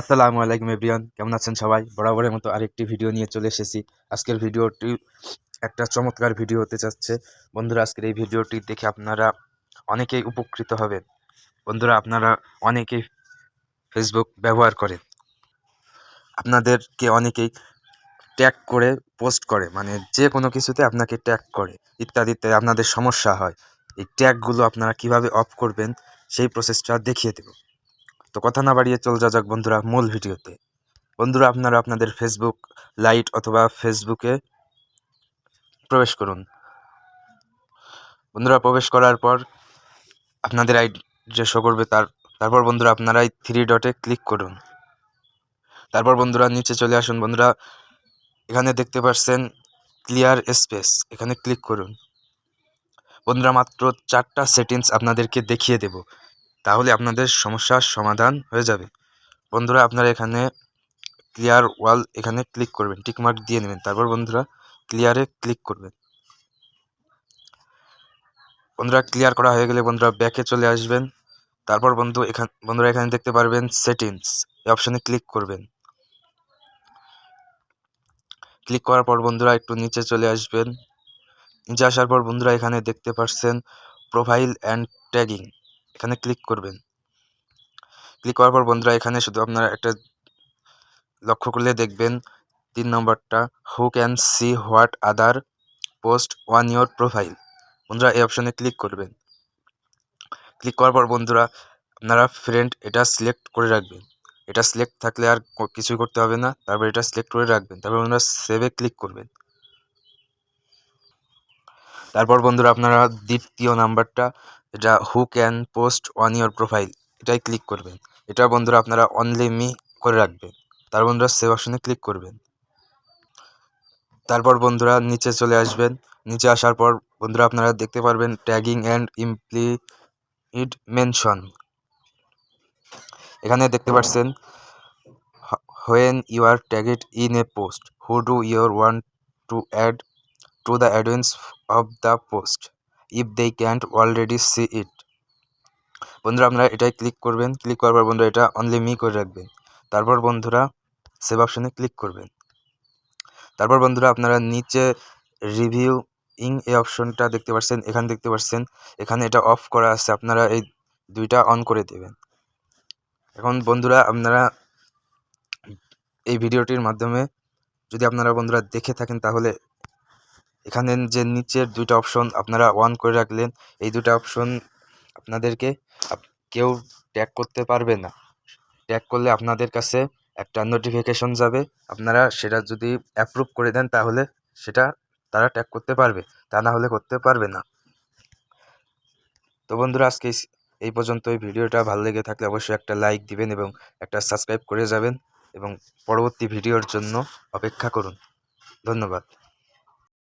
আসসালামু আলাইকুম এভরিয়ান কেমন আছেন সবাই? বরাবরের মতো আরেকটি ভিডিও নিয়ে চলে এসেছি। আজকের ভিডিওটি একটা চমৎকার ভিডিও হতে যাচ্ছে। বন্ধুরা, আজকের এই ভিডিওটি দেখে আপনারা অনেকেই উপকৃত হবেন। বন্ধুরা, আপনারা অনেকেই ফেসবুক ব্যবহার করেন। আপনাদেরকে অনেকেই ট্যাগ করে পোস্ট করে মানে যে কোনো কিছুতে আপনাকে ট্যাগ করে, ইত্যাদিতে আপনাদের সমস্যা হয়। এই ট্যাগগুলো আপনারা কীভাবে অফ করবেন, সেই প্রসেসটা দেখিয়ে দেব। তো কথা না বাড়িয়ে চল যা যাক বন্ধুরা মূল ভিডিওতে। বন্ধুরা আপনারা আপনাদের ফেসবুক লাইট অথবা ফেসবুকে প্রবেশ করুন। বন্ধুরা প্রবেশ করার পর আপনাদের আইডি যে শো করবে তার, তারপর বন্ধুরা আপনারা এই থ্রি ডটে ক্লিক করুন। তারপর বন্ধুরা নিচে চলে আসুন। বন্ধুরা এখানে দেখতে পাচ্ছেন ক্লিয়ার স্পেস এখানে ক্লিক করুন। বন্ধুরা মাত্র চারটা সেটিংস আপনাদেরকে দেখিয়ে দেব। তাহলে আপনাদের সমস্যার সমাধান হয়ে যাবে। বন্ধুরা, আপনারা এখানে ক্লিয়ার ওয়াল এখানে ক্লিক করবেন টিকমার্ক দিয়ে নেবেন। তারপর বন্ধুরা ক্লিয়ারে ক্লিক করবেন। বন্ধুরা ক্লিয়ার করা হয়ে গেলে বন্ধুরা ব্যাকে চলে আসবেন। তারপর বন্ধু, এখান, বন্ধুরা এখানে দেখতে পারবেন সেটিংস এই অপশানে ক্লিক করবেন। ক্লিক করার পর বন্ধুরা একটু নিচে চলে আসবেন। নিচে আসার পর বন্ধুরা এখানে দেখতে পাচ্ছেন প্রোফাইল অ্যান্ড ট্যাগিং এখানে ক্লিক করবেন। ক্লিক করার পর বন্ধুরা, এখানে শুধু আপনারা একটা লক্ষ্য করলে দেখবেন তিন নম্বরটা who can see what other post on your profile বন্ধুরা, এই অপশানে ক্লিক করবেন। ক্লিক করার পর বন্ধুরা, আপনারা ফ্রেন্ড এটা সিলেক্ট করে রাখবেন। এটা সিলেক্ট থাকলে আর কিছুই করতে হবে না। তারপর এটা সিলেক্ট করে রাখবেন। তারপর বন্ধুরা সেভে ক্লিক করবেন। তারপর বন্ধুরা, আপনারা দ্বিতীয় নাম্বারটা এটা who can post on your profile এটাই ক্লিক করবেন। এটা বন্ধুরা আপনারা অনলি মি করে রাখবেন। তার বন্ধুরা সেভ অপশনে ক্লিক করবেন। তারপর বন্ধুরা নিচে চলে আসবেন। নিচে আসার পর বন্ধুরা আপনারা দেখতে পারবেন ট্যাগিং অ্যান্ড ইমপ্লিড মেনশন এখানে দেখতে পাচ্ছেন when you are tagged in a post who do you want to add to the audience of the post if they can't already see it বন্ধুরা, আপনারা এটাই ক্লিক করবেন। ক্লিক করার পর বন্ধুরা, এটা অনলি মি করে রাখবেন। তারপর বন্ধুরা সেভ অপশানে ক্লিক করবেন। তারপর বন্ধুরা, আপনারা নিচে রিভিউ ইং এই অপশনটা দেখতে পাচ্ছেন, এখানে দেখতে পাচ্ছেন, এখানে এটা অফ করা আছে। আপনারা এই দুইটা অন করে দেবেন। এখন বন্ধুরা, আপনারা এই ভিডিওটির মাধ্যমে যদি আপনারা বন্ধুরা দেখে থাকেন, তাহলে এখানে যে নিচের দুইটা অপশন আপনারা অন করে রাখলেন, এই দুটা অপশন আপনাদেরকে কেউ ট্যাগ করতে পারবে না। ট্যাগ করলে আপনাদের কাছে একটা নোটিফিকেশন যাবে। আপনারা সেটা যদি অ্যাপ্রুভ করে দেন, তাহলে সেটা তারা ট্যাগ করতে পারবে, তা না হলে করতে পারবে না। তো বন্ধুরা, আজকে এই পর্যন্ত এই ভিডিওটা ভালো লেগে থাকলে অবশ্যই একটা লাইক দিবেন এবং একটা সাবস্ক্রাইব করে যাবেন এবং পরবর্তী ভিডিওর জন্য অপেক্ষা করুন। ধন্যবাদ।